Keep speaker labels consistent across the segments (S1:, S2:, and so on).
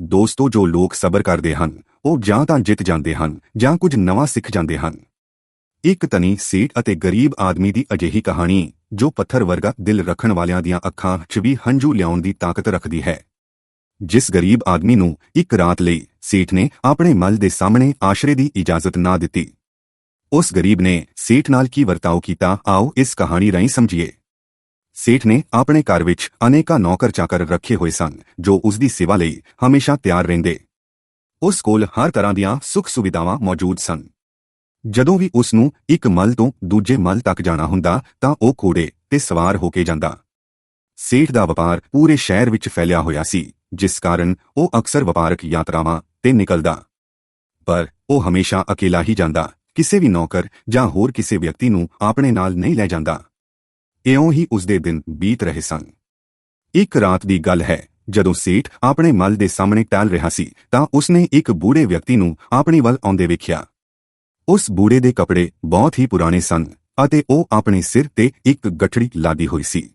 S1: ਦੋਸਤੋ, ਜੋ ਲੋਕ ਸਬਰ ਕਰਦੇ ਹਨ, ਉਹ ਜਾਂ ਤਾਂ ਜਿੱਤ ਜਾਂਦੇ ਹਨ, ਜਾਂ ਕੁਝ ਨਵਾਂ ਸਿੱਖ ਜਾਂਦੇ ਹਨ। ਇੱਕ ਤਨੀ ਸੇਠ ਅਤੇ ਗਰੀਬ ਆਦਮੀ ਦੀ ਅਜਿਹੀ ਕਹਾਣੀ, ਜੋ ਪੱਥਰ ਵਰਗਾ ਦਿਲ ਰੱਖਣ ਵਾਲਿਆਂ ਦੀਆਂ ਅੱਖਾਂ 'ਚ ਵੀ ਹੰਝੂ ਲਿਆਉਣ ਦੀ ਤਾਕਤ ਰੱਖਦੀ ਹੈ। ਜਿਸ ਗਰੀਬ ਆਦਮੀ ਨੂੰ ਇੱਕ ਰਾਤ ਲਈ ਸੇਠ ਨੇ ਆਪਣੇ ਮਲ ਦੇ ਸਾਹਮਣੇ ਆਸ਼ਰੇ ਦੀ ਇਜਾਜ਼ਤ ਨਾ ਦਿੱਤੀ। ਉਸ ਗਰੀਬ ਨੇ ਸੇਠ ਨਾਲ ਕੀ ਵਰਤਾਓ ਕੀਤਾ, ਆਓ ਇਸ ਕਹਾਣੀ ਰਾਹੀਂ ਸਮਝੀਏ। ਸੇਠ ਨੇ ਆਪਣੇ ਘਰ ਵਿੱਚ ਅਨੇਕਾਂ ਨੌਕਰ ਚਾਕਰ ਰੱਖੇ ਹੋਏ ਸਨ, ਜੋ ਉਸ ਦੀ ਸੇਵਾ ਲਈ ਹਮੇਸ਼ਾ ਤਿਆਰ ਰਹਿੰਦੇ। ਉਸ ਕੋਲ ਹਰ ਤਰ੍ਹਾਂ ਦੀਆਂ ਸੁੱਖ ਸੁਵਿਧਾਵਾਂ ਮੌਜੂਦ ਸਨ। ਜਦੋਂ ਵੀ ਉਸ ਨੂੰ ਇੱਕ ਮਲ ਤੋਂ ਦੂਜੇ ਮਲ ਤੱਕ ਜਾਣਾ ਹੁੰਦਾ, ਤਾਂ ਉਹ ਘੋੜੇ ਤੇ ਸਵਾਰ ਹੋ ਕੇ ਜਾਂਦਾ। ਸੇਠ ਦਾ ਵਪਾਰ ਪੂਰੇ ਸ਼ਹਿਰ ਵਿੱਚ ਫੈਲਿਆ ਹੋਇਆ ਸੀ, ਜਿਸ ਕਾਰਨ ਉਹ ਅਕਸਰ ਵਪਾਰਕ ਯਾਤਰਾਵਾਂ ਤੇ ਨਿਕਲਦਾ। ਪਰ ਉਹ ਹਮੇਸ਼ਾ ਅਕੇਲਾ ਹੀ ਜਾਂਦਾ, ਕਿਸੇ ਵੀ ਨੌਕਰ ਜਾਂ ਹੋਰ ਕਿਸੇ ਵਿਅਕਤੀ ਨੂੰ ਆਪਣੇ ਨਾਲ ਨਹੀਂ ਲੈ ਜਾਂਦਾ। ਇਉਂ ਹੀ ਉਸ ਦੇ ਦਿਨ ਬੀਤ ਰਹੇ ਸਨ। ਇੱਕ ਰਾਤ ਦੀ ਗੱਲ ਹੈ, ਜਦੋਂ ਸੇਠ ਆਪਣੇ ਮਲ ਦੇ ਸਾਹਮਣੇ ਟਹਿਲ ਰਿਹਾ ਸੀ, ਤਾਂ ਉਸਨੇ ਇੱਕ ਬੂੜੇ ਵਿਅਕਤੀ ਨੂੰ ਆਪਣੀ ਵੱਲ ਆਉਂਦੇ ਵੇਖਿਆ। ਉਸ ਬੂੜੇ ਦੇ ਕੱਪੜੇ ਬਹੁਤ ਹੀ ਪੁਰਾਣੇ ਸਨ ਅਤੇ ਉਹ ਆਪਣੇ ਸਿਰ ਤੇ ਇੱਕ ਗੱਠੜੀ ਲਾਦੀ ਹੋਈ ਸੀ।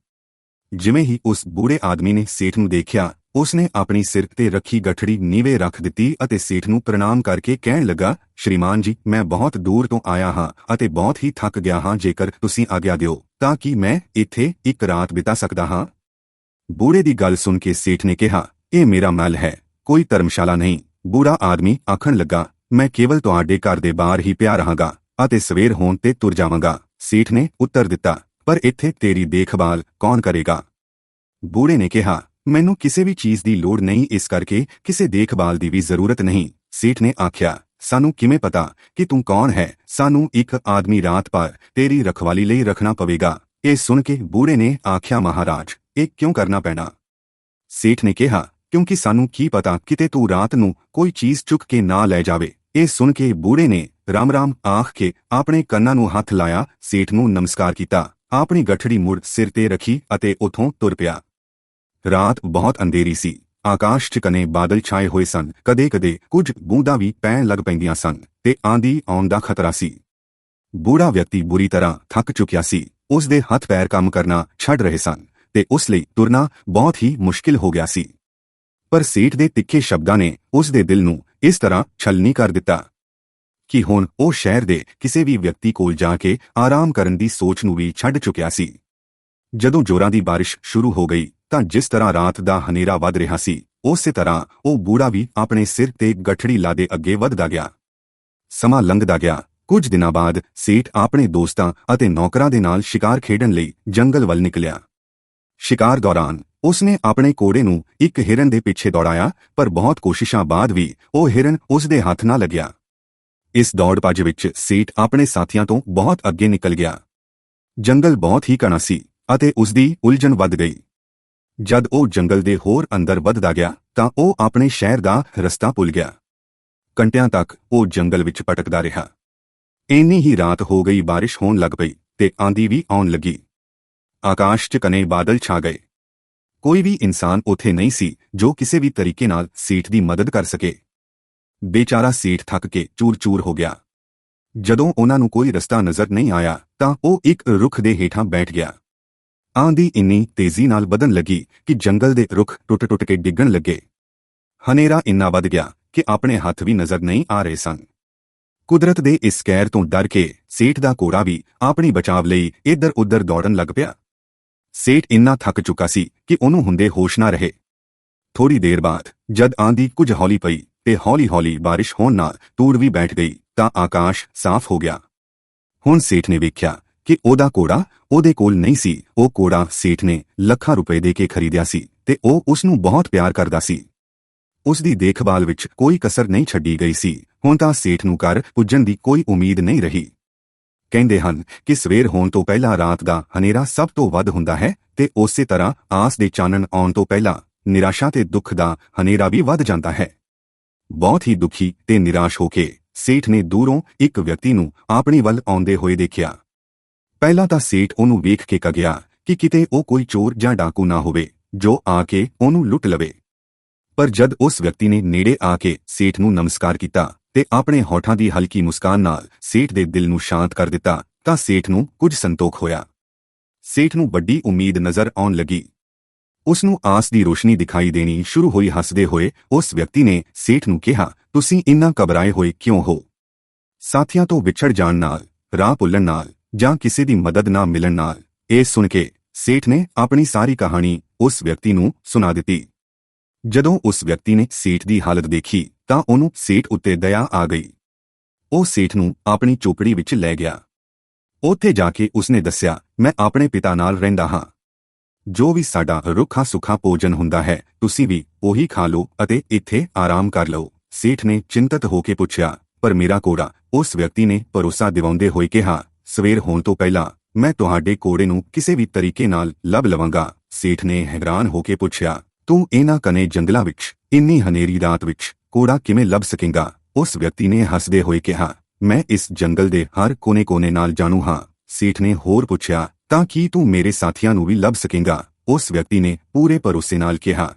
S1: ਜਿਵੇਂ ਹੀ ਉਸ ਬੂੜੇ ਆਦਮੀ ਨੇ ਸੇਠ ਨੂੰ ਦੇਖਿਆ, ਉਸਨੇ ਆਪਣੀ ਸਿਰ ਤੇ ਰੱਖੀ ਗੱਠੜੀ ਨੀਵੇਂ ਰੱਖ ਦਿੱਤੀ ਅਤੇ ਸੇਠ ਨੂੰ ਪ੍ਰਣਾਮ ਕਰਕੇ ਕਹਿਣ ਲੱਗਾ, ਸ਼੍ਰੀਮਾਨ ਜੀ, ਮੈਂ ਬਹੁਤ ਦੂਰ ਤੋਂ ਆਇਆ ਹਾਂ ਅਤੇ ਬਹੁਤ ਹੀ ਥੱਕ ਗਿਆ ਹਾਂ, ਜੇਕਰ ਤੁਸੀਂ ਆਗਿਆ ਦਿਓ। ਤਾਂ ਕਿ ਮੈਂ ਇੱਥੇ ਇੱਕ ਰਾਤ ਬਿਤਾ ਸਕਦਾ ਹਾਂ? ਬੂੜੇ ਦੀ ਗੱਲ ਸੁਣ ਕੇ ਸੇਠ ਨੇ ਕਿਹਾ, ਇਹ ਮੇਰਾ ਮਹਿਲ ਹੈ, ਕੋਈ ਧਰਮਸ਼ਾਲਾ ਨਹੀਂ। ਬੂੜਾ ਆਦਮੀ ਆਖਣ ਲੱਗਾ, ਮੈਂ ਕੇਵਲ ਤੁਹਾਡੇ ਘਰ ਦੇ ਬਾਹਰ ਹੀ ਪਿਆ ਰਹਾਂਗਾ ਅਤੇ ਸਵੇਰ ਹੋਣ ਤੇ ਤੁਰ ਜਾਵਾਂਗਾ। ਸੇਠ ਨੇ ਉੱਤਰ ਦਿੱਤਾ, ਪਰ ਇੱਥੇ ਤੇਰੀ ਦੇਖਭਾਲ ਕੌਣ ਕਰੇਗਾ? ਬੂੜੇ ਨੇ ਕਿਹਾ, ਮੈਨੂੰ ਕਿਸੇ ਵੀ ਚੀਜ਼ ਦੀ ਲੋੜ ਨਹੀਂ ਇਸ ਕਰਕੇ ਕਿਸੇ ਦੇਖਭਾਲ ਦੀ ਵੀ ਜ਼ਰੂਰਤ ਨਹੀਂ। ਸੇਠ ਨੇ ਆਖਿਆ ਸਾਨੂੰ ਕਿਵੇਂ ਪਤਾ ਕਿ ਤੂੰ ਕੌਣ ਹੈ? ਸਾਨੂੰ ਇੱਕ ਆਦਮੀ ਰਾਤ ਭਰ ਤੇਰੀ ਰਖਵਾਲੀ ਲਈ ਰੱਖਣਾ ਪਵੇਗਾ। ਇਹ ਸੁਣ ਕੇ ਬੂੜੇ ਨੇ ਆਖਿਆ, ਮਹਾਰਾਜ, ਇਹ ਕਿਉਂ ਕਰਨਾ ਪੈਣਾ? ਸੇਠ ਨੇ ਕਿਹਾ, ਕਿਉਂਕਿ ਸਾਨੂੰ ਕੀ ਪਤਾ ਕਿਤੇ ਤੂੰ ਰਾਤ ਨੂੰ ਕੋਈ ਚੀਜ਼ ਚੁੱਕ ਕੇ ਨਾ ਲੈ ਜਾਵੇ। ਇਹ ਸੁਣ ਕੇ ਬੂੜੇ ਨੇ ਰਾਮ ਰਾਮ ਆਖ ਕੇ ਆਪਣੇ ਕੰਨਾਂ ਨੂੰ ਹੱਥ ਲਾਇਆ। ਸੇਠ ਨੂੰ ਨਮਸਕਾਰ ਕੀਤਾ। ਆਪਣੀ ਗੱਠੜੀ ਮੁੜ ਸਿਰ ਤੇ ਰੱਖੀ ਅਤੇ ਉਥੋਂ ਤੁਰ ਪਿਆ। ਰਾਤ ਬਹੁਤ ਅੰਧੇਰੀ ਸੀ। ਆਕਾਸ਼ 'ਚ ਕਨੇ ਬਾਦਲ ਛਾਏ ਹੋਏ ਸਨ। ਕਦੇ-ਕਦੇ ਕੁਝ ਬੂੰਦਾਂ ਵੀ ਪੈਣ ਲੱਗ ਪੈਂਦੀਆਂ ਸਨ ਤੇ ਆਂਦੀ ਆਉਣ ਦਾ ਖਤਰਾ ਸੀ। ਬੂੜਾ ਵਿਅਕਤੀ ਬੁਰੀ ਤਰ੍ਹਾਂ ਥੱਕ ਚੁੱਕਿਆ ਸੀ। ਉਸ ਦੇ ਹੱਥ ਪੈਰ ਕੰਮ ਕਰਨਾ ਛੱਡ ਰਹੇ ਸਨ ਤੇ ਉਸ ਲਈ ਤੁਰਨਾ ਬਹੁਤ ਹੀ ਮੁਸ਼ਕਿਲ ਹੋ ਗਿਆ ਸੀ। ਪਰ ਸੇਠ ਦੇ ਤਿੱਖੇ ਸ਼ਬਦਾਂ ਨੇ ਉਸ ਦੇ ਦਿਲ ਨੂੰ ਇਸ ਤਰ੍ਹਾਂ ਛਲਨੀ ਕਰ ਦਿੱਤਾ ਕਿ ਹੁਣ ਉਹ ਸ਼ਹਿਰ ਦੇ ਕਿਸੇ ਵੀ ਵਿਅਕਤੀ ਕੋਲ ਜਾ ਕੇ ਆਰਾਮ ਕਰਨ ਦੀ ਸੋਚ ਨੂੰ ਵੀ ਛੱਡ ਚੁੱਕਿਆ ਸੀ। ਜਦੋਂ ਜੋਰਾਂ ਦੀ ਬਾਰਿਸ਼ ਸ਼ੁਰੂ ਹੋ ਗਈ, ਤਾਂ ਜਿਸ ਤਰ੍ਹਾਂ ਰਾਤ ਦਾ ਹਨੇਰਾ ਵੱਧ ਰਿਹਾ ਸੀ, ਉਸੇ ਤਰ੍ਹਾਂ ਉਹ ਬੂੜਾ ਵੀ ਆਪਣੇ ਸਿਰ ਤੇ ਗੱਠੜੀ ਲਾਦੇ ਅੱਗੇ ਵਧਦਾ ਗਿਆ। ਸਮਾਂ ਲੰਘਦਾ ਗਿਆ। ਕੁਝ ਦਿਨਾਂ ਬਾਅਦ ਸੇਠ ਆਪਣੇ ਦੋਸਤਾਂ ਅਤੇ ਨੌਕਰਾਂ ਦੇ ਨਾਲ ਸ਼ਿਕਾਰ ਖੇਡਣ ਲਈ ਜੰਗਲ ਵੱਲ ਨਿਕਲਿਆ। ਸ਼ਿਕਾਰ ਦੌਰਾਨ ਉਸਨੇ ਆਪਣੇ ਕੋੜੇ ਨੂੰ ਇੱਕ ਹਿਰਨ ਦੇ ਪਿੱਛੇ ਦੌੜਾਇਆ, ਪਰ ਬਹੁਤ ਕੋਸ਼ਿਸ਼ਾਂ ਬਾਅਦ ਵੀ ਉਹ ਹਿਰਨ ਉਸ ਦੇ ਹੱਥ ਨਾ ਲੱਗਿਆ। ਇਸ ਦੌੜ ਭੱਜ ਵਿੱਚ ਸੇਠ ਆਪਣੇ ਸਾਥੀਆਂ ਤੋਂ ਬਹੁਤ ਅੱਗੇ ਨਿਕਲ ਗਿਆ। ਜੰਗਲ ਬਹੁਤ ਹੀ ਘਣਾ ਸੀ। ਅਤੇ ਉਸ ਦੀ ਉਲਝਣ ਵੱਧ ਗਈ। ਜਦ ਉਹ ਜੰਗਲ ਦੇ ਹੋਰ ਅੰਦਰ ਵੱਧਦਾ ਗਿਆ, ਤਾਂ ਉਹ ਆਪਣੇ ਸ਼ਹਿਰ ਦਾ ਰਸਤਾ ਭੁੱਲ ਗਿਆ। ਘੰਟਿਆਂ ਤੱਕ ਉਹ ਜੰਗਲ ਵਿੱਚ ਭਟਕਦਾ ਰਿਹਾ। ਇੰਨੀ ਹੀ ਰਾਤ ਹੋ ਗਈ ਬਾਰਿਸ਼ ਹੋਣ ਲੱਗ ਪਈ ਤੇ ਆਂਦੀ ਵੀ ਆਉਣ ਲੱਗੀ। ਆਕਾਸ਼ 'ਚ ਕਨੇ ਬਾਦਲ ਛਾ ਗਏ। ਕੋਈ ਵੀ ਇਨਸਾਨ ਉੱਥੇ ਨਹੀਂ ਸੀ ਜੋ ਕਿਸੇ ਵੀ ਤਰੀਕੇ ਨਾਲ ਸੀਟ ਦੀ ਮਦਦ ਕਰ ਸਕੇ। ਬੇਚਾਰਾ ਸੀਟ ਥੱਕ ਕੇ ਚੂਰ-ਚੂਰ ਹੋ ਗਿਆ। ਜਦੋਂ ਉਹਨਾਂ ਨੂੰ ਕੋਈ ਰਸਤਾ ਨਜ਼ਰ ਨਹੀਂ ਆਇਆ, ਤਾਂ ਉਹ ਇੱਕ ਰੁੱਖ ਦੇ ਹੇਠਾਂ ਬੈਠ ਗਿਆ। ਆਂਦੀ ਇੰਨੀ ਤੇਜ਼ੀ ਨਾਲ ਵਧਣ ਲੱਗੀ ਕਿ ਜੰਗਲ ਦੇ ਰੁੱਖ ਟੁੱਟ-ਟੁੱਟ ਕੇ ਡਿੱਗਣ ਲੱਗੇ। ਹਨੇਰਾ ਇੰਨਾ ਵੱਧ ਗਿਆ ਕਿ ਆਪਣੇ ਹੱਥ ਵੀ ਨਜ਼ਰ ਨਹੀਂ ਆ ਰਹੇ ਸਨ। ਕੁਦਰਤ ਦੇ ਇਸ ਕਹਿਰ ਤੋਂ ਡਰ ਕੇ ਸੇਠ ਦਾ ਕੋੜਾ ਵੀ ਆਪਣੀ ਬਚਾਵ ਲਈ ਇੱਧਰ-ਉੱਧਰ ਦੌੜਨ ਲੱਗ ਪਿਆ। ਸੇਠ ਇੰਨਾ ਥੱਕ ਚੁੱਕਾ ਸੀ ਕਿ ਉਹਨੂੰ ਹੁੰਦੇ ਹੋਸ਼ ਨਾ ਰਹੇ। ਥੋੜੀ ਦੇਰ ਬਾਅਦ ਜਦ ਆਂਦੀ ਕੁਝ ਹੌਲੀ ਪਈ ਤੇ ਹੌਲੀ-ਹੌਲੀ ਬਾਰਿਸ਼ ਹੋਣ ਨਾਲ ਤੂੜ ਵੀ ਬੈਠ ਗਈ ਤਾਂ ਆਕਾਸ਼ ਸਾਫ਼ ਹੋ ਗਿਆ। ਹੁਣ ਸੇਠ ਨੇ ਵੇਖਿਆ ਕਿ ਉਹਦਾ ਕੋੜਾ ਉਹਦੇ ਕੋਲ ਨਹੀਂ ਸੀ। ਉਹ ਕੋੜਾ ਸੇਠ ਨੇ ਲੱਖਾਂ ਰੁਪਏ ਦੇ ਕੇ ਖਰੀਦਿਆ ਸੀ ਤੇ ਉਹ ਉਸ ਨੂੰ ਬਹੁਤ ਪਿਆਰ ਕਰਦਾ ਸੀ। ਉਸ ਦੀ ਦੇਖਭਾਲ ਵਿੱਚ ਕੋਈ ਕਸਰ ਨਹੀਂ ਛੱਡੀ ਗਈ ਸੀ। ਹੁਣ ਤਾਂ ਸੇਠ ਨੂੰ ਘਰ ਪੁੱਜਣ ਦੀ ਕੋਈ ਉਮੀਦ ਨਹੀਂ ਰਹੀ। ਕਹਿੰਦੇ ਹਨ ਕਿ ਸਵੇਰ ਹੋਣ ਤੋਂ ਪਹਿਲਾਂ ਰਾਤ ਦਾ ਹਨੇਰਾ ਸਭ ਤੋਂ ਵੱਧ ਹੁੰਦਾ ਹੈ ਤੇ ਉਸੇ ਤਰ੍ਹਾਂ ਆਸ ਦੇ ਚਾਨਣ ਆਉਣ ਤੋਂ ਪਹਿਲਾਂ ਨਿਰਾਸ਼ਾ ਤੇ ਦੁੱਖ ਦਾ ਹਨੇਰਾ ਵੀ ਵੱਧ ਜਾਂਦਾ ਹੈ। ਬਹੁਤ ਹੀ ਦੁਖੀ ਤੇ ਨਿਰਾਸ਼ ਹੋ ਕੇ ਸੇਠ ਨੇ ਦੂਰੋਂ ਇੱਕ ਵਿਅਕਤੀ ਨੂੰ ਆਪਣੀ ਵੱਲ ਆਉਂਦੇ ਹੋਏ ਦੇਖਿਆ। ਪਹਿਲਾਂ ਤਾਂ ਸੇਠ ਉਹਨੂੰ ਵੇਖ ਕੇ ਕ ਗਿਆ ਕਿ ਕਿਤੇ ਉਹ ਕੋਈ ਚੋਰ ਜਾਂ ਡਾਕੂ ਨਾ ਹੋਵੇ, ਜੋ ਆ ਕੇ ਉਹਨੂੰ ਲੁੱਟ ਲਵੇ। ਪਰ ਜਦ ਉਸ ਵਿਅਕਤੀ ਨੇ ਨੇੜੇ ਆ ਕੇ ਸੇਠ ਨੂੰ ਨਮਸਕਾਰ ਕੀਤਾ ਤੇ ਆਪਣੇ ਹੋਠਾਂ ਦੀ ਹਲਕੀ ਮੁਸਕਾਨ ਨਾਲ ਸੇਠ ਦੇ ਦਿਲ ਨੂੰ ਸ਼ਾਂਤ ਕਰ ਦਿੱਤਾ, ਤਾਂ ਸੇਠ ਨੂੰ ਕੁਝ ਸੰਤੋਖ ਹੋਇਆ। ਸੇਠ ਨੂੰ ਵੱਡੀ ਉਮੀਦ ਨਜ਼ਰ ਆਉਣ ਲੱਗੀ। ਉਸ ਨੂੰ ਆਸ ਦੀ ਰੋਸ਼ਨੀ ਦਿਖਾਈ ਦੇਣੀ ਸ਼ੁਰੂ ਹੋਈ। ਹੱਸਦੇ ਹੋਏ ਉਸ ਵਿਅਕਤੀ ਨੇ ਸੇਠ ਨੂੰ ਕਿਹਾ, ਤੁਸੀਂ ਇੰਨਾ ਘਬਰਾਏ ਹੋਏ ਕਿਉਂ ਹੋ? ਸਾਥੀਆਂ ਤੋਂ ਵਿਛੜ ਜਾਣ ਨਾਲ, ਰਾਹ ਭੁੱਲਣ ਨਾਲ ਜਾਂ ਕਿਸੇ ਦੀ ਮਦਦ ਨਾ ਮਿਲਣ ਨਾਲ, ਇਹ ਸੁਣ ਕੇ ਸੇਠ ਨੇ ਆਪਣੀ ਸਾਰੀ ਕਹਾਣੀ ਉਸ ਵਿਅਕਤੀ ਨੂੰ ਸੁਣਾ ਦਿੱਤੀ। ਜਦੋਂ ਉਸ ਵਿਅਕਤੀ ਨੇ ਸੇਠ ਦੀ ਹਾਲਤ ਦੇਖੀ, ਤਾਂ ਉਹਨੂੰ ਸੇਠ ਉੱਤੇ ਦਇਆ ਆ ਗਈ। ਉਹ ਸੇਠ ਨੂੰ ਆਪਣੀ ਚੋਪੜੀ ਵਿੱਚ ਲੈ ਗਿਆ। ਉੱਥੇ ਜਾ ਕੇ ਉਸਨੇ ਦੱਸਿਆ, ਮੈਂ ਆਪਣੇ ਪਿਤਾ ਨਾਲ ਰਹਿੰਦਾ ਹਾਂ। ਜੋ ਵੀ ਸਾਡਾ ਰੁੱਖਾ ਸੁੱਖਾ ਭੋਜਨ ਹੁੰਦਾ ਹੈ, ਤੁਸੀਂ ਵੀ ਉਹੀ ਖਾ ਲਓ ਅਤੇ ਇੱਥੇ ਆਰਾਮ ਕਰ ਲਓ। ਸੇਠ ਨੇ ਚਿੰਤਤ ਹੋ ਕੇ ਪੁੱਛਿਆ, ਪਰ ਮੇਰਾ ਕੋੜਾ ਉਸ ਵਿਅਕਤੀ ਨੇ ਭਰੋਸਾ ਦਿਵਾਉਂਦੇ ਹੋਏ ਕਿਹਾ ਸਵੇਰ ਹੋਣ ਤੋਂ ਪਹਿਲਾਂ ਮੈਂ ਤੁਹਾਡੇ ਕੋੜੇ ਨੂੰ ਕਿਸੇ ਵੀ ਤਰੀਕੇ ਨਾਲ ਲੱਭ ਲਵਾਂਗਾ। ਸੇਠ ਨੇ ਹੈਰਾਨ ਹੋ ਕੇ ਪੁੱਛਿਆ, ਤੂੰ ਇਹਨਾਂ ਕਨੇ ਜੰਗਲਾਂ ਵਿੱਚ, ਇੰਨੀ ਹਨੇਰੀ ਰਾਤ ਵਿੱਚ, ਕੋੜਾ ਕਿਵੇਂ ਲੱਭ ਸਕੇਂਗਾ? ਉਸ ਵਿਅਕਤੀ ਨੇ ਹੱਸਦੇ ਹੋਏ ਕਿਹਾ, ਮੈਂ ਇਸ ਜੰਗਲ ਦੇ ਹਰ ਕੋਨੇ-ਕੋਨੇ ਨਾਲ ਜਾਣੂ ਹਾਂ। ਸੇਠ ਨੇ ਹੋਰ ਪੁੱਛਿਆ, ਤਾਂ ਕੀ ਤੂੰ ਮੇਰੇ ਸਾਥੀਆਂ ਨੂੰ ਵੀ ਲੱਭ ਸਕੇਂਗਾ? ਉਸ ਵਿਅਕਤੀ ਨੇ ਪੂਰੇ ਭਰੋਸੇ ਨਾਲ ਕਿਹਾ,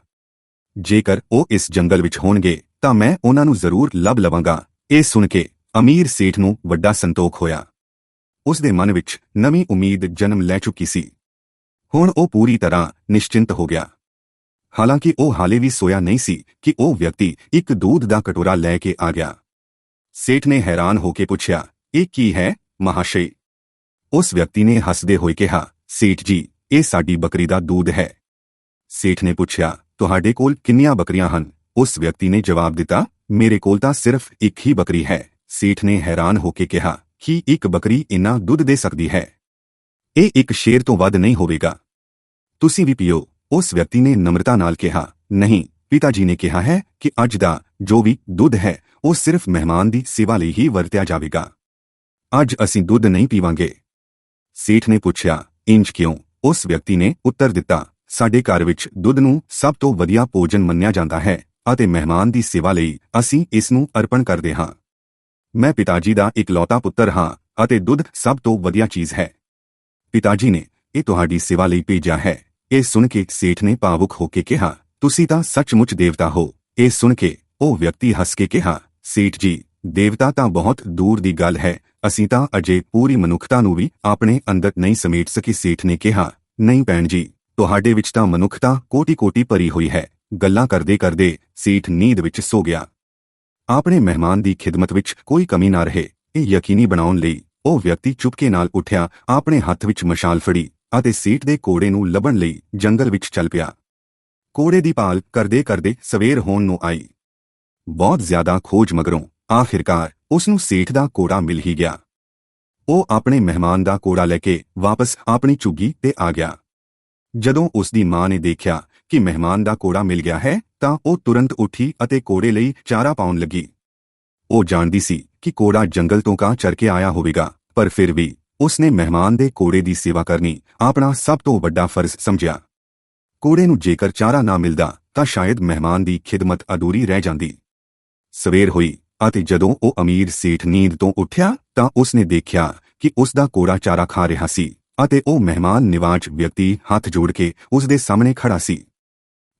S1: ਜੇਕਰ ਉਹ ਇਸ ਜੰਗਲ ਵਿੱਚ ਹੋਣਗੇ, ਤਾਂ ਮੈਂ ਉਹਨਾਂ ਨੂੰ ਜ਼ਰੂਰ ਲੱਭ ਲਵਾਂਗਾ। ਇਹ ਸੁਣ ਕੇ ਅਮੀਰ ਸੇਠ ਨੂੰ ਵੱਡਾ ਸੰਤੋਖ ਹੋਇਆ। ਉਸ ਦੇ ਮਨ ਵਿੱਚ ਨਵੀਂ ਉਮੀਦ ਜਨਮ ਲੈ ਚੁੱਕੀ ਸੀ। ਹੁਣ ਉਹ ਪੂਰੀ ਤਰ੍ਹਾਂ ਨਿਸ਼ਚਿੰਤ ਹੋ ਗਿਆ। ਹਾਲਾਂਕਿ ਉਹ ਹਾਲੇ ਵੀ ਸੋਇਆ ਨਹੀਂ ਸੀ ਕਿ ਉਹ ਵਿਅਕਤੀ ਇੱਕ ਦੂਧ ਦਾ ਕਟੋਰਾ ਲੈ ਕੇ ਆ ਗਿਆ। ਸੇਠ ਨੇ ਹੈਰਾਨ ਹੋ ਕੇ ਪੁੱਛਿਆ, ਇਹ ਕੀ ਹੈ ਮਹਾਸ਼ੇ ਉਸ ਵਿਅਕਤੀ ਨੇ ਹੱਸਦੇ ਹੋਏ ਕਿਹਾ, ਸੇਠ ਜੀ, ਇਹ ਸਾਡੀ ਬੱਕਰੀ ਦਾ ਦੁੱਧ ਹੈ। ਸੇਠ ਨੇ ਪੁੱਛਿਆ, ਤੁਹਾਡੇ ਕੋਲ ਕਿੰਨੀਆਂ ਬੱਕਰੀਆਂ ਹਨ? ਉਸ ਵਿਅਕਤੀ ਨੇ ਜਵਾਬ ਦਿੱਤਾ, ਮੇਰੇ ਕੋਲ ਤਾਂ ਸਿਰਫ ਇੱਕ ਹੀ ਬੱਕਰੀ ਹੈ। ਸੇਠ ਨੇ ਹੈਰਾਨ ਹੋ ਕੇ ਕਿਹਾ ਕਿ ਇੱਕ ਬੱਕਰੀ ਇੰਨਾ ਦੁੱਧ ਦੇ ਸਕਦੀ ਹੈ। ਇਹ ਇੱਕ ਸ਼ੇਰ ਤੋਂ ਵੱਧ ਨਹੀਂ ਹੋਵੇਗਾ। ਤੁਸੀਂ ਵੀ ਪੀਓ। ਉਸ ਵਿਅਕਤੀ ਨੇ ਨਮਰਤਾ ਨਾਲ ਕਿਹਾ, ਨਹੀਂ ਪਿਤਾ ਜੀ ਨੇ ਕਿਹਾ ਹੈ ਕਿ ਅੱਜ ਦਾ ਜੋ ਵੀ ਦੁੱਧ ਹੈ, ਉਹ ਸਿਰਫ ਮਹਿਮਾਨ ਦੀ ਸੇਵਾ ਲਈ ਹੀ ਵਰਤਿਆ ਜਾਵੇਗਾ। ਅੱਜ ਅਸੀਂ ਦੁੱਧ ਨਹੀਂ ਪੀਵਾਂਗੇ। ਸੇਠ ਨੇ ਪੁੱਛਿਆ, ਇੰਜ ਕਿਉਂ? ਉਸ ਵਿਅਕਤੀ ਨੇ ਉੱਤਰ ਦਿੱਤਾ, ਸਾਡੇ ਘਰ ਵਿੱਚ ਦੁੱਧ ਨੂੰ ਸਭ ਤੋਂ ਵਧੀਆ ਭੋਜਨ ਮੰਨਿਆ ਜਾਂਦਾ ਹੈ ਅਤੇ ਮਹਿਮਾਨ ਦੀ ਸੇਵਾ ਲਈ ਅਸੀਂ ਇਸ ਨੂੰ ਅਰਪਣ ਕਰਦੇ ਹਾਂ। ਮੈਂ ਪਿਤਾ ਜੀ ਦਾ ਇਕਲੌਤਾ ਪੁੱਤਰ ਹਾਂ ਅਤੇ ਦੁੱਧ ਸਭ ਤੋਂ ਵਧੀਆ ਚੀਜ਼ ਹੈ। ਪਿਤਾ ਜੀ ਨੇ ਇਹ ਤੁਹਾਡੀ ਸੇਵਾ ਲਈ ਭੇਜਿਆ ਹੈ। ਇਹ ਸੁਣ ਕੇ ਸੇਠ ਨੇ ਭਾਵੁਕ ਹੋ ਕੇ ਕਿਹਾ, ਤੁਸੀਂ ਤਾਂ ਸੱਚਮੁੱਚ ਦੇਵਤਾ ਹੋ। ਇਹ ਸੁਣ ਕੇ ਉਹ ਵਿਅਕਤੀ ਹੱਸ ਕੇ ਕਿਹਾ, ਸੇਠ ਜੀ, ਦੇਵਤਾ ਤਾਂ ਬਹੁਤ ਦੂਰ ਦੀ ਗੱਲ ਹੈ। ਅਸੀਂ ਤਾਂ ਅਜੇ ਪੂਰੀ ਮਨੁੱਖਤਾ ਨੂੰ ਵੀ ਆਪਣੇ ਅੰਦਰ ਨਹੀਂ ਸਮੇਟ ਸਕੀ, ਸੇਠ ਨੇ ਕਿਹਾ। ਨਹੀਂ ਭੈਣ ਜੀ, ਤੁਹਾਡੇ ਵਿੱਚ ਤਾਂ ਮਨੁੱਖਤਾ ਕੋਟੀ-ਕੋਟੀ ਭਰੀ ਹੋਈ ਹੈ। ਗੱਲਾਂ ਕਰਦੇ ਕਰਦੇ ਸੇਠ ਨੀਂਦ ਵਿੱਚ ਸੋ ਗਿਆ। ਆਪਣੇ ਮਹਿਮਾਨ ਦੀ ਖਿਦਮਤ ਵਿੱਚ ਕੋਈ ਕਮੀ ਨਾ ਰਹੇ। ਇਹ ਯਕੀਨੀ ਬਣਾਉਣ ਲਈ ਉਹ ਵਿਅਕਤੀ ਚੁਪਕੇ ਨਾਲ ਉੱਠਿਆ, ਆਪਣੇ ਹੱਥ ਵਿੱਚ ਮਸ਼ਾਲ ਫੜੀ ਅਤੇ ਸੀਟ ਦੇ ਕੋੜੇ ਨੂੰ ਲੱਭਣ ਲਈ ਜੰਗਲ ਵਿੱਚ ਚੱਲ ਪਿਆ। ਕੋੜੇ ਦੀ ਭਾਲ ਕਰਦੇ ਕਰਦੇ ਸਵੇਰ ਹੋਣ ਨੂੰ ਆਈ। ਬਹੁਤ ਜ਼ਿਆਦਾ ਖੋਜ ਮਗਰੋਂ ਆਖਿਰਕਾਰ ਉਸ ਨੂੰ ਸੇਠ ਦਾ ਕੋੜਾ ਮਿਲ ਹੀ ਗਿਆ। ਉਹ ਆਪਣੇ ਮਹਿਮਾਨ ਦਾ ਕੋੜਾ ਲੈ ਕੇ ਵਾਪਸ ਆਪਣੀ ਝੁੱਗੀ ਤੇ ਆ ਗਿਆ। ਜਦੋਂ ਉਸ ਦੀ ਮਾਂ ਨੇ ਦੇਖਿਆ ਕਿ ਮਹਿਮਾਨ ਦਾ ਕੋੜਾ ਮਿਲ ਗਿਆ ਹੈ ਤਾਂ ਉਹ ਤੁਰੰਤ ਉੱਠੀ ਅਤੇ ਕੋੜੇ ਲਈ ਚਾਰਾ ਪਾਉਣ ਲੱਗੀ। ਉਹ ਜਾਣਦੀ ਸੀ ਕਿ ਕੋੜਾ ਜੰਗਲ ਤੋਂ ਕਾਂ ਚਰ ਕੇ ਆਇਆ ਹੋਵੇਗਾ, ਪਰ ਫਿਰ ਵੀ ਉਸਨੇ ਮਹਿਮਾਨ ਦੇ ਕੋੜੇ ਦੀ ਸੇਵਾ ਕਰਨੀ ਆਪਣਾ ਸਭ ਤੋਂ ਵੱਡਾ ਫਰਜ਼ ਸਮਝਿਆ। ਕੋੜੇ ਨੂੰ ਜੇਕਰ ਚਾਰਾ ਨਾ ਮਿਲਦਾ ਤਾਂ ਸ਼ਾਇਦ ਮਹਿਮਾਨ ਦੀ ਖਿਦਮਤ ਅਧੂਰੀ ਰਹਿ ਜਾਂਦੀ। ਸਵੇਰ ਹੋਈ ਅਤੇ ਜਦੋਂ ਉਹ ਅਮੀਰ ਸੇਠ ਨੀਂਦ ਤੋਂ ਉੱਠਿਆ ਤਾਂ ਉਸਨੇ ਦੇਖਿਆ ਕਿ ਉਸ ਦਾ ਕੋੜਾ ਚਾਰਾ ਖਾ ਰਿਹਾ ਸੀ ਅਤੇ ਉਹ ਮਹਿਮਾਨ ਨਿਵਾਜ ਵਿਅਕਤੀ ਹੱਥ ਜੋੜ ਕੇ ਉਸ ਦੇ ਸਾਹਮਣੇ ਖੜਾ ਸੀ।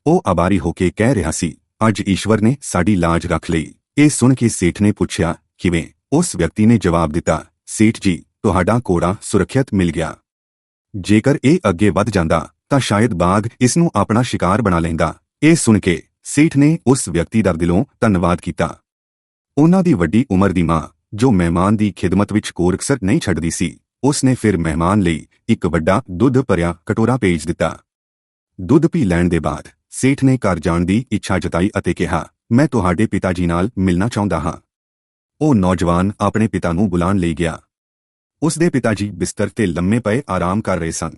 S1: ਉਹ ਆਬਾਰੀ ਹੋ ਕੇ ਕਹਿ ਰਿਹਾ ਸੀ, ਅੱਜ ਈਸ਼ਵਰ ਨੇ ਸਾਡੀ ਲਾਜ ਰੱਖ ਲਈ। ਇਹ ਸੁਣ ਕੇ ਸੇਠ ਨੇ ਪੁੱਛਿਆ, ਕਿਵੇਂ? ਉਸ ਵਿਅਕਤੀ ਨੇ ਜਵਾਬ ਦਿੱਤਾ, ਸੇਠ ਜੀ, ਤੁਹਾਡਾ ਕੋੜਾ ਸੁਰੱਖਿਅਤ ਮਿਲ ਗਿਆ। ਜੇਕਰ ਇਹ ਅੱਗੇ ਵੱਧ ਜਾਂਦਾ, ਤਾਂ ਸ਼ਾਇਦ ਬਾਗ ਇਸ ਨੂੰ ਆਪਣਾ ਸ਼ਿਕਾਰ ਬਣਾ ਲੈਂਦਾ। ਇਹ ਸੁਣ ਕੇ ਸੇਠ ਨੇ ਉਸ ਵਿਅਕਤੀ ਦਾ ਦਿਲੋਂ ਧੰਨਵਾਦ ਕੀਤਾ। ਉਹਨਾਂ ਦੀ ਵੱਡੀ ਉਮਰ ਦੀ ਮਾਂ, ਜੋ ਮਹਿਮਾਨ ਦੀ ਖਿਦਮਤ ਵਿੱਚ ਕੋਰਕਸਰ ਨਹੀਂ ਛੱਡਦੀ ਸੀ, ਉਸ ਨੇ ਫਿਰ ਮਹਿਮਾਨ ਲਈ ਇੱਕ ਵੱਡਾ ਦੁੱਧ ਭਰਿਆ ਕਟੋਰਾ ਭੇਜ ਦਿੱਤਾ। ਦੁੱਧ ਪੀ ਲੈਣ ਦੇ ਬਾਅਦ ਸੇਠ ਨੇ ਘਰ ਜਾਣ ਦੀ ਇੱਛਾ ਜਤਾਈ ਅਤੇ ਕਿਹਾ, ਮੈਂ ਤੁਹਾਡੇ ਪਿਤਾ ਜੀ ਨਾਲ ਮਿਲਣਾ ਚਾਹੁੰਦਾ ਹਾਂ। ਉਹ ਨੌਜਵਾਨ ਆਪਣੇ ਪਿਤਾ ਨੂੰ ਬੁਲਾਉਣ ਲਈ ਗਿਆ। ਉਸ ਦੇ ਪਿਤਾ ਜੀ ਬਿਸਤਰ ਤੇ ਲੰਮੇ ਪਏ ਆਰਾਮ ਕਰ ਰਹੇ ਸਨ।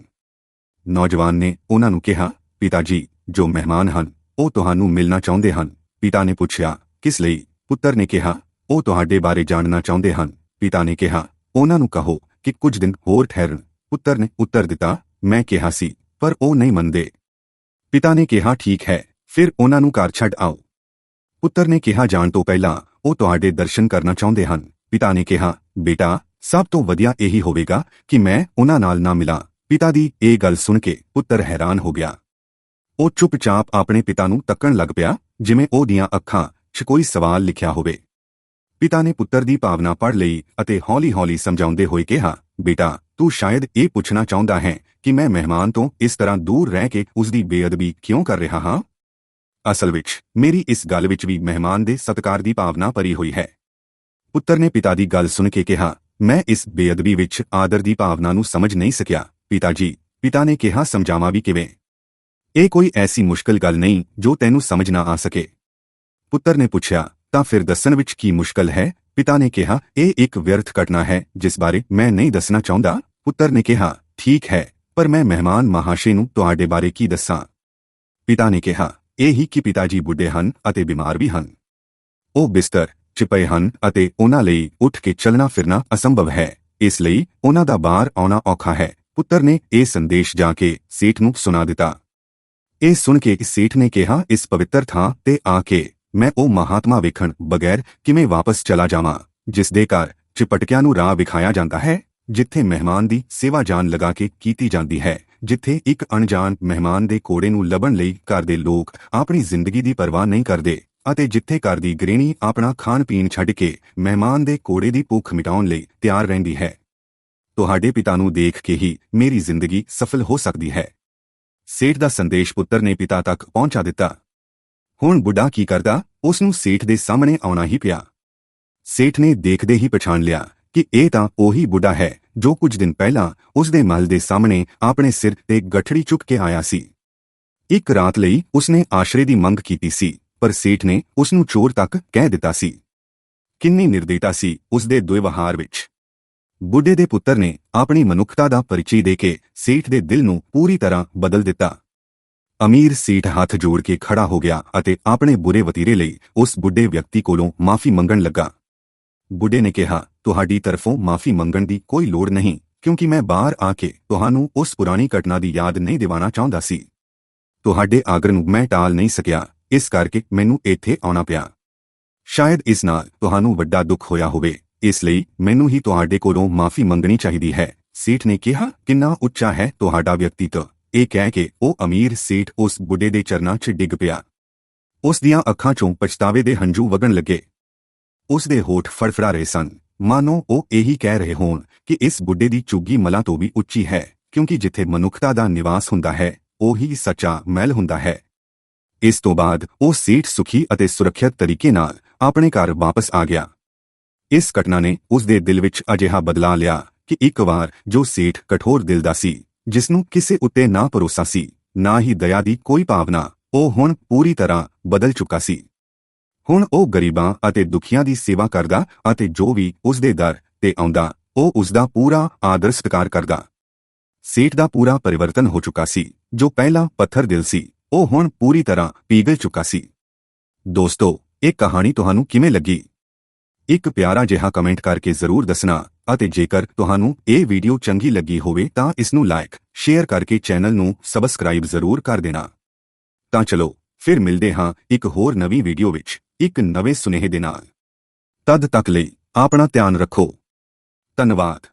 S1: ਨੌਜਵਾਨ ਨੇ ਉਹਨਾਂ ਨੂੰ ਕਿਹਾ ਪਿਤਾ ਜੀ ਜੋ ਮਹਿਮਾਨ ਹਨ, ਉਹ ਤੁਹਾਨੂੰ ਮਿਲਣਾ ਚਾਹੁੰਦੇ ਹਨ। ਪਿਤਾ ਨੇ ਪੁੱਛਿਆ, ਕਿਸ ਲਈ? ਪੁੱਤਰ ਨੇ ਕਿਹਾ, ਉਹ ਤੁਹਾਡੇ ਬਾਰੇ ਜਾਣਨਾ ਚਾਹੁੰਦੇ ਹਨ। ਪਿਤਾ ਨੇ ਕਿਹਾ, ਉਹਨਾਂ ਨੂੰ ਕਹੋ ਕਿ ਕੁਝ ਦਿਨ ਹੋਰ ਠਹਿਰਣ ਪੁੱਤਰ ਨੇ ਉੱਤਰ ਦਿੱਤਾ, ਮੈਂ ਕਿਹਾ ਸੀ, ਪਰ ਉਹ ਨਹੀਂ ਮੰਨਦੇ। ਪਿਤਾ ਨੇ ਕਿਹਾ, ਠੀਕ ਹੈ, ਫਿਰ ਉਹਨਾਂ ਨੂੰ ਘਰ ਛੱਡ ਆਓ। ਪੁੱਤਰ ਨੇ ਕਿਹਾ, ਜਾਣ ਤੋਂ ਪਹਿਲਾਂ ਉਹ ਤੁਹਾਡੇ ਦਰਸ਼ਨ ਕਰਨਾ ਚਾਹੁੰਦੇ ਹਨ। ਪਿਤਾ ਨੇ ਕਿਹਾ, ਬੇਟਾ, ਸਭ ਤੋਂ ਵਧੀਆ ਇਹੀ ਹੋਵੇਗਾ ਕਿ ਮੈਂ ਉਹਨਾਂ ਨਾਲ ਨਾ ਮਿਲਾਂ। ਪਿਤਾ ਦੀ ਇਹ ਗੱਲ ਸੁਣ ਕੇ ਪੁੱਤਰ ਹੈਰਾਨ ਹੋ ਗਿਆ। ਉਹ ਚੁੱਪਚਾਪ ਆਪਣੇ ਪਿਤਾ ਨੂੰ ਤੱਕਣ ਲੱਗ ਪਿਆ, ਜਿਵੇਂ ਉਹ ਦੀਆਂ ਅੱਖਾਂ 'ਚ ਕੋਈ ਸਵਾਲ ਲਿਖਿਆ ਹੋਵੇ। ਪਿਤਾ ਨੇ ਪੁੱਤਰ ਦੀ ਭਾਵਨਾ ਪੜ੍ਹ ਲਈ ਅਤੇ ਹੌਲੀ-ਹੌਲੀ ਸਮਝਾਉਂਦੇ ਹੋਏ ਕਿਹਾ, ਬੇਟਾ ਤੂੰ ਸ਼ਾਇਦ ਇਹ ਪੁੱਛਣਾ ਚਾਹੁੰਦਾ ਹੈ ਕਿ ਮੈਂ ਮਹਿਮਾਨ ਤੋਂ ਇਸ ਤਰ੍ਹਾਂ ਦੂਰ ਰਹਿ ਕੇ ਉਸ ਦੀ ਬੇਅਦਬੀ ਕਿਉਂ ਕਰ ਰਿਹਾ ਹਾਂ? ਅਸਲ ਵਿੱਚ, ਮੇਰੀ ਇਸ ਗੱਲ ਵਿੱਚ ਵੀ ਮਹਿਮਾਨ ਦੇ ਸਤਿਕਾਰ ਦੀ ਭਾਵਨਾ ਭਰੀ ਹੋਈ ਹੈ। ਪੁੱਤਰ ਨੇ ਪਿਤਾ ਦੀ ਗੱਲ ਸੁਣ ਕੇ ਕਿਹਾ, ਮੈਂ ਇਸ ਬੇਅਦਬੀ ਵਿੱਚ ਆਦਰ ਦੀ ਭਾਵਨਾ ਨੂੰ ਸਮਝ ਨਹੀਂ ਸਕਿਆ। ਪਿਤਾ ਜੀ ਪਿਤਾ ਨੇ ਕਿਹਾ, ਸਮਝਾਵਾਂ ਵੀ ਕਿਵੇਂ? ਇਹ ਕੋਈ ਐਸੀ ਮੁਸ਼ਕਲ ਗੱਲ ਨਹੀਂ ਜੋ ਤੈਨੂੰ ਸਮਝ ਨਾ ਆ ਸਕੇ। ਪੁੱਤਰ ਨੇ ਪੁੱਛਿਆ ਤਾਂ ਫਿਰ ਦੱਸਣ ਵਿੱਚ ਕੀ ਮੁਸ਼ਕਲ ਹੈ? ਪਿਤਾ ਨੇ ਕਿਹਾ, ਇਹ ਇੱਕ ਵਿਅਰਥ ਘਟਨਾ ਹੈ, ਜਿਸ ਬਾਰੇ ਮੈਂ ਨਹੀਂ ਦੱਸਣਾ ਚਾਹੁੰਦਾ। ਪੁੱਤਰ ਨੇ ਕਿਹਾ, ਠੀਕ ਹੈ, ਪਰ ਮੈਂ ਮਹਿਮਾਨ ਮਹਾਸ਼ੇ ਨੂੰ ਤੁਹਾਡੇ ਬਾਰੇ ਕੀ ਦੱਸਾਂ? ਪਿਤਾ ਨੇ ਕਿਹਾ, ਇਹ ਹੀ ਕਿ ਪਿਤਾ ਜੀ ਬੁੱਢੇ ਹਨ ਅਤੇ ਬਿਮਾਰ ਵੀ ਹਨ। ਉਹ ਬਿਸਤਰ 'ਚ ਪਏ ਹਨ ਅਤੇ ਉਹਨਾਂ ਲਈ ਉੱਠ ਕੇ ਚੱਲਣਾ ਫਿਰਨਾ ਅਸੰਭਵ ਹੈ। ਇਸ ਲਈ ਉਹਨਾਂ ਦਾ ਬਾਹਰ ਆਉਣਾ ਔਖਾ ਹੈ। ਪੁੱਤਰ ਨੇ ਇਹ ਸੰਦੇਸ਼ ਜਾ ਕੇ ਸੇਠ ਨੂੰ ਸੁਣਾ ਦਿੱਤਾ। ਇਹ ਸੁਣ ਕੇ ਸੇਠ ਨੇ ਕਿਹਾ, ਇਸ ਪਵਿੱਤਰ ਥਾਂ ਤੇ ਆ ਕੇ ਮੈਂ ਉਹ ਮਹਾਤਮਾ ਵੇਖਣ ਬਗੈਰ ਕਿਵੇਂ ਵਾਪਸ ਚਲਾ ਜਾਵਾਂ, ਜਿਸ ਦੇ ਘਰ ਚਿਪਟਕਿਆਂ ਨੂੰ ਰਾਹ ਵਿਖਾਇਆ ਜਾਂਦਾ ਹੈ, ਜਿੱਥੇ ਮਹਿਮਾਨ ਦੀ ਸੇਵਾ ਜਾਨ ਲਗਾ ਕੇ ਕੀਤੀ ਜਾਂਦੀ ਹੈ, ਜਿੱਥੇ ਇੱਕ ਅਣਜਾਣ ਮਹਿਮਾਨ ਦੇ ਕੋੜੇ ਨੂੰ ਲੱਭਣ ਲਈ ਘਰ ਦੇ ਲੋਕ ਆਪਣੀ ਜ਼ਿੰਦਗੀ ਦੀ ਪਰਵਾਹ ਨਹੀਂ ਕਰਦੇ, ਅਤੇ ਜਿੱਥੇ ਘਰ ਦੀ ਗ੍ਰਹਿਣੀ ਆਪਣਾ ਖਾਣ ਪੀਣ ਛੱਡ ਕੇ ਮਹਿਮਾਨ ਦੇ ਕੋੜੇ ਦੀ ਭੁੱਖ ਮਿਟਾਉਣ ਲਈ ਤਿਆਰ ਰਹਿੰਦੀ ਹੈ। ਤੁਹਾਡੇ ਪਿਤਾ ਨੂੰ ਦੇਖ ਕੇ ਹੀ ਮੇਰੀ ਜ਼ਿੰਦਗੀ ਸਫਲ ਹੋ ਸਕਦੀ ਹੈ। ਸੇਠ ਦਾ ਸੰਦੇਸ਼ ਪੁੱਤਰ ਨੇ ਪਿਤਾ ਤੱਕ ਪਹੁੰਚਾ ਦਿੱਤਾ। ਹੁਣ ਬੁੱਢਾ ਕੀ ਕਰਦਾ? ਉਸ ਨੂੰ ਸੇਠ ਦੇ ਸਾਹਮਣੇ ਆਉਣਾ ਹੀ ਪਿਆ। ਸੇਠ ਨੇ ਦੇਖਦੇ ਹੀ ਪਛਾਣ ਲਿਆ ਕਿ ਇਹ ਤਾਂ ਉਹੀ ਬੁੱਢਾ ਹੈ ਜੋ ਕੁਝ ਦਿਨ ਪਹਿਲਾਂ ਉਸ ਦੇ ਮਹਲ ਦੇ ਸਾਹਮਣੇ ਆਪਣੇ ਸਿਰ ਤੇ ਗੱਠੜੀ ਚੁੱਕ ਕੇ ਆਇਆ ਸੀ। ਇੱਕ ਰਾਤ ਲਈ ਉਸਨੇ ਆਸ਼ਰੇ ਦੀ ਮੰਗ ਕੀਤੀ ਸੀ, ਪਰ ਸੇਠ ਨੇ ਉਸ ਨੂੰ ਚੋਰ ਤੱਕ ਕਹਿ ਦਿੱਤਾ ਸੀ। ਕਿੰਨੀ ਨਿਰਦੇਤਾ ਸੀ ਉਸ ਦੇ ਦੁਇਵਹਾਰ ਵਿੱਚ। ਬੁੱਢੇ ਦੇ ਪੁੱਤਰ ਨੇ ਆਪਣੀ ਮਨੁੱਖਤਾ ਦਾ ਪਰਿਚੈ ਦੇ ਕੇ ਸੇਠ ਦੇ ਦਿਲ ਨੂੰ ਪੂਰੀ ਤਰ੍ਹਾਂ ਬਦਲ ਦਿੱਤਾ। ਅਮੀਰ ਸੀਟ ਹੱਥ ਜੋੜ ਕੇ ਖੜਾ ਹੋ ਗਿਆ ਅਤੇ ਆਪਣੇ ਬੁਰੇ ਵਤੀਰੇ ਲਈ ਉਸ ਬੁੱਢੇ ਵਿਅਕਤੀ ਕੋਲੋਂ ਮਾਫੀ ਮੰਗਣ ਲੱਗਾ। ਬੁੱਢੇ ਨੇ ਕਿਹਾ, ਤੁਹਾਡੀ ਤਰਫੋਂ ਮਾਫੀ ਮੰਗਣ ਦੀ ਕੋਈ ਲੋੜ ਨਹੀਂ, ਕਿਉਂਕਿ ਮੈਂ ਬਾਹਰ ਆ ਕੇ ਤੁਹਾਨੂੰ ਉਸ ਪੁਰਾਣੀ ਘਟਨਾ ਦੀ ਯਾਦ ਨਹੀਂ ਦਿਵਾਣਾ ਚਾਹੁੰਦਾ ਸੀ। ਤੁਹਾਡੇ ਆਗਰ ਨੂੰ ਮੈਂ ਟਾਲ ਨਹੀਂ ਸਕਿਆ, ਇਸ ਕਰਕੇ ਮੈਨੂੰ ਇੱਥੇ ਆਉਣਾ ਪਿਆ। ਸ਼ਾਇਦ ਇਸ ਨਾਲ ਤੁਹਾਨੂੰ ਵੱਡਾ ਦੁੱਖ ਹੋਇਆ ਹੋਵੇ, ਇਸ ਲਈ ਮੈਨੂੰ ਹੀ ਤੁਹਾਡੇ ਕੋਲੋਂ ਮਾਫੀ ਮੰਗਣੀ ਚਾਹੀਦੀ ਹੈ। ਸੇਠ ਨੇ ਕਿਹਾ, ਕਿੰਨਾ ਉੱਚਾ ਹੈ ਤੁਹਾਡਾ ਵਿਅਕਤੀਤਵ। ਇਹ ਕਹਿ ਕੇ ਉਹ ਅਮੀਰ ਸੇਠ ਉਸ ਬੁੱਢੇ ਦੇ ਚਰਨਾਂ 'ਚ ਡਿੱਗ ਪਿਆ। ਉਸ ਦੀਆਂ ਅੱਖਾਂ 'ਚੋਂ ਪਛਤਾਵੇ ਦੇ ਹੰਝੂ ਵਗਣ ਲੱਗੇ। ਉਸ ਦੇ ਹੋਠ ਫੜਫੜਾ ਰਹੇ ਸਨ। ਮਾਨੋ, ਉਹ ਇਹੀ ਕਹਿ ਰਹੇ ਹੋਣ ਕਿ ਇਸ ਬੁੱਢੇ ਦੀ ਚੁੱਗੀ ਮਲਾਂ ਤੋਂ ਵੀ ਉੱਚੀ ਹੈ, ਕਿਉਂਕਿ ਜਿੱਥੇ ਮਨੁੱਖਤਾ ਦਾ ਨਿਵਾਸ ਹੁੰਦਾ ਹੈ, ਉਹੀ ਸੱਚਾ ਮਹਿਲ ਹੁੰਦਾ ਹੈ। ਇਸ ਤੋਂ ਬਾਅਦ ਉਹ ਸੇਠ ਸੁਖੀ ਅਤੇ ਸੁਰੱਖਿਅਤ ਤਰੀਕੇ ਨਾਲ ਆਪਣੇ ਘਰ ਵਾਪਸ ਆ ਗਿਆ। ਇਸ ਘਟਨਾ ਨੇ ਉਸ ਦੇ ਦਿਲ ਵਿੱਚ ਅਜਿਹਾ ਬਦਲਾ ਲਿਆ ਕਿ ਇੱਕ ਵਾਰ ਜੋ ਸੇਠ ਕਠੋਰ ਦਿਲ ਦਾ ਸੀ ਜਿਸ ਨੂੰ ਕਿਸੇ ਉੱਤੇ ਨਾ ਭਰੋਸਾ ਸੀ, ਨਾ ਹੀ ਦਇਆ ਦੀ ਕੋਈ ਭਾਵਨਾ, ਉਹ ਹੁਣ ਪੂਰੀ ਤਰ੍ਹਾਂ ਬਦਲ ਚੁੱਕਾ ਸੀ। ਹੁਣ ਉਹ ਗਰੀਬਾਂ ਅਤੇ ਦੁਖੀਆਂ ਦੀ ਸੇਵਾ ਕਰਦਾ ਅਤੇ ਜੋ ਵੀ ਉਸ ਦੇ ਦਰ ਤੇ ਆਉਂਦਾ, ਉਹ ਉਸ ਦਾ ਪੂਰਾ ਆਦਰ ਸਤਿਕਾਰ ਕਰਦਾ। ਸੇਠ ਦਾ ਪੂਰਾ ਪਰਿਵਰਤਨ ਹੋ ਚੁੱਕਾ ਸੀ, ਜੋ ਪਹਿਲਾਂ ਪੱਥਰ ਦਿਲ ਸੀ, ਉਹ ਹੁਣ ਪੂਰੀ ਤਰ੍ਹਾਂ ਪੀਗਲ ਚੁੱਕਾ ਸੀ। ਦੋਸਤੋ, ਇਹ ਕਹਾਣੀ ਤੁਹਾਨੂੰ ਕਿਵੇਂ ਲੱਗੀ? ਇੱਕ ਪਿਆਰਾ ਜਿਹਾ ਕਮੈਂਟ ਕਰਕੇ ਜ਼ਰੂਰ ਦੱਸਣਾ ਅਤੇ ਜੇਕਰ ਤੁਹਾਨੂੰ ਇਹ ਵੀਡੀਓ ਚੰਗੀ ਲੱਗੀ ਹੋਵੇ ਤਾਂ ਇਸ ਨੂੰ ਲਾਈਕ ਸ਼ੇਅਰ ਕਰਕੇ ਚੈਨਲ ਨੂੰ ਸਬਸਕ੍ਰਾਈਬ ਜ਼ਰੂਰ ਕਰ ਦੇਣਾ। ਤਾਂ ਚਲੋ, ਫਿਰ ਮਿਲਦੇ ਹਾਂ ਇੱਕ ਹੋਰ ਨਵੀਂ ਵੀਡੀਓ ਵਿੱਚ, ਇੱਕ ਨਵੇਂ ਸੁਨੇਹੇ ਦੇ ਨਾਲ। ਤਦ ਤੱਕ ਲਈ ਆਪਣਾ ਧਿਆਨ ਰੱਖੋ। ਧੰਨਵਾਦ।